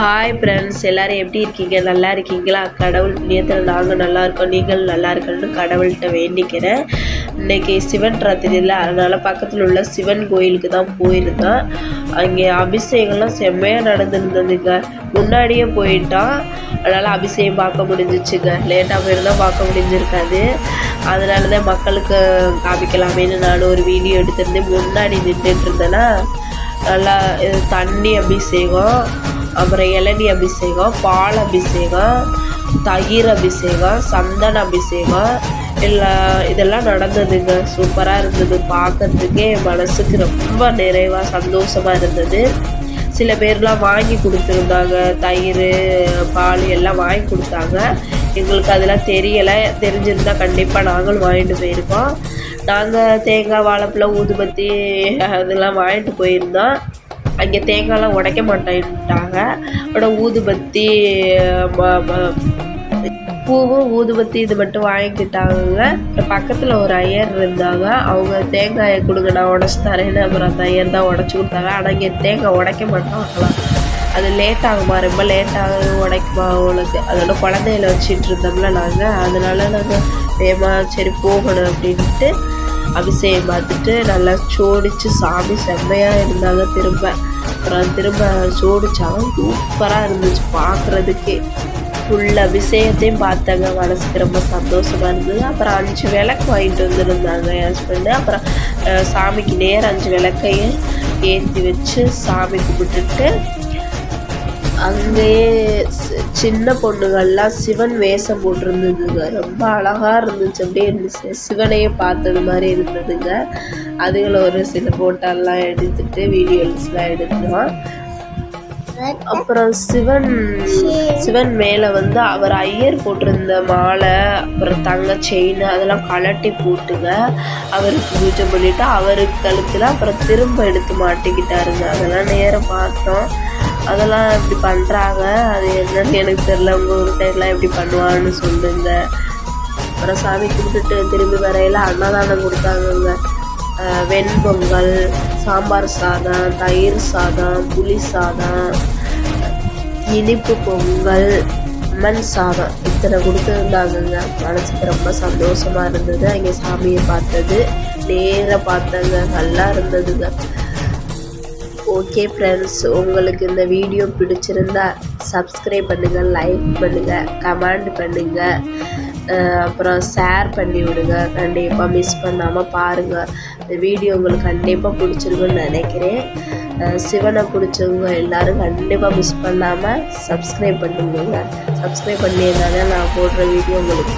Hi friends எல்லோரும் எப்படி இருக்கீங்க? நல்லா இருக்கீங்களா? கடவுள் புண்ணியத்தில் நாங்கள் நல்லா இருக்கோம். நீங்கள் நல்லா இருக்கணும்னு கடவுள்கிட்ட வேண்டிக்கிறேன். இன்றைக்கி சிவன் ராத்திரியில் அதனால் பக்கத்தில் உள்ள சிவன் கோயிலுக்கு தான் போயிருந்தேன். அங்கே அபிஷேகம்லாம் செம்மையாக நடந்துருந்ததுங்க. முன்னாடியே போயிட்டான். அதனால் அபிஷேகம் பார்க்க முடிஞ்சிச்சுங்க. லேட்டாக போயிருந்தால் பார்க்க முடிஞ்சிருக்காது. அதனால தான் மக்களுக்கு காமிக்கலாமேன்னு நான் ஒரு வீடியோ எடுத்திருந்தேன். முன்னாடி நின்றுட்டு இருந்தேன்னா நல்லா தண்ணி அபிஷேகம். அப்புறம் இளநீ அபிஷேகம் பால் அபிஷேகம் தயிர் அபிஷேகம் சந்தன அபிஷேகம் எல்லா இதெல்லாம் நடந்ததுங்க. சூப்பராக இருந்தது. பார்க்கறதுக்கே மனசுக்கு ரொம்ப நிறைவாக சந்தோஷமாக இருந்தது. சில பேர்லாம் வாங்கி கொடுத்துருந்தாங்க. தயிர் பால் எல்லாம் வாங்கி கொடுத்தாங்க. எங்களுக்கு அதெல்லாம் தெரியலை. தெரிஞ்சிருந்தால் கண்டிப்பாக நாங்களும் வாங்கிட்டு போயிருக்கோம். நாங்கள் தேங்காய் வாழைப்பழம் ஊதுபத்தி அதெல்லாம் வாங்கிட்டு போயிருந்தோம். அங்கே தேங்காய்லாம் உடைக்க மாட்டேன்ட்டாங்க. ஆனால் ஊதுபத்தி பூவும் ஊதுபத்தி இது மட்டும் வாங்கிக்கிட்டாங்க. பக்கத்தில் ஒரு ஐயர் இருந்தாங்க. அவங்க தேங்காயை கொடுங்க நான் உடச்சி தரேன்னு அப்புறம் அந்த ஐயர் தான் உடச்சி கொடுத்தாங்க. ஆனால் இங்கே தேங்காய் உடைக்க மாட்டாங்களாம் அது லேட் ஆகுமா? ரொம்ப லேட் ஆகும் உடைக்குமா அவங்களுக்கு? அதோட குழந்தையில வச்சுட்டு இருந்தோம்ல நாங்கள் அதனால நாங்கள் ஏமா சரி போகணும் அப்படின்ட்டு அபிஷேகம் பார்த்துட்டு நல்லா சோடிச்சு சாமி செம்மையாக இருந்தாங்க திரும்ப. அப்புறம் திரும்ப சோடிச்சாலும் சூப்பராக இருந்துச்சு பார்க்குறதுக்கே ஃபுல் அபிஷேகத்தையும் பார்த்தாங்க. மனசுக்கு ரொம்ப சந்தோஷமாக இருந்தது. அப்புறம் அஞ்சு விளக்கு வாங்கிட்டு வந்துருந்தாங்க என் ஹஸ்பண்டு அப்புறம் சாமிக்கு நேரம் அஞ்சு விளக்கையும் ஏற்றி வச்சு சாமி கும்பிட்டுட்டு அங்கேயே சின்ன பொண்ணுகள்லாம் சிவன் வேஷம் போட்டிருந்ததுங்க ரொம்ப அழகாக இருந்துச்சு. அப்படியே இருந்துச்சு சிவனையே பார்த்தது மாதிரி இருந்ததுங்க. அதுகளை ஒரு சில ஃபோட்டோலாம் எடுத்துட்டு வீடியோஸ்லாம் எடுத்தோம் அப்புறம் சிவன் சிவன் மேலே வந்து அவர் ஐயர் போட்டிருந்த மாலை அப்புறம் தங்க செயின் அதெல்லாம் கலட்டி போட்டுங்க. அவருக்கு பூஜை பண்ணிவிட்டு அவருக்கு கழுத்தில் அப்புறம் திரும்ப எடுத்து மாட்டிக்கிட்டாருங்க. அதெல்லாம் நேரம் பார்த்தோம். அதெல்லாம் இப்படி பண்ணுறாங்க அது என்னன்னு எனக்கு தெரில உங்கள் ஊர் சைட்லாம் எப்படி பண்ணுவான்னு சொல்லுங்க. அப்புறம் சாமி கும்பிட்டுட்டு திரும்பி வரையில் அன்னதானம் கொடுத்தாங்கங்க. வெண்பொங்கல் சாம்பார் சாதம் தயிர் சாதம் புளி சாதம் இனிப்பு பொங்கல் அம்மன் சாதம் இத்தனை கொடுத்துருந்தாங்கங்க. மனசுக்கு ரொம்ப சந்தோஷமாக இருந்தது. அங்கே சாமியை பார்த்தது நேராக பார்த்தங்க. நல்லா இருந்ததுங்க. ஓகே ஃப்ரெண்ட்ஸ் உங்களுக்கு இந்த வீடியோ பிடிச்சிருந்தா சப்ஸ்கிரைப் பண்ணுங்கள் லைக் பண்ணுங்கள் கமெண்ட் பண்ணுங்கள் அப்புறம் ஷேர் பண்ணி விடுங்க. கண்டிப்பாக மிஸ் பண்ணாமல் பாருங்கள் இந்த வீடியோ உங்களுக்கு கண்டிப்பாக பிடிச்சிருக்குன்னு நினைக்கிறேன். சிவனை பிடிச்சவங்க எல்லோரும் கண்டிப்பாக மிஸ் பண்ணாமல் சப்ஸ்கிரைப் பண்ணுங்க. சப்ஸ்கிரைப் பண்ணியிருந்தாலே நான் போடுற வீடியோ உங்களுக்கு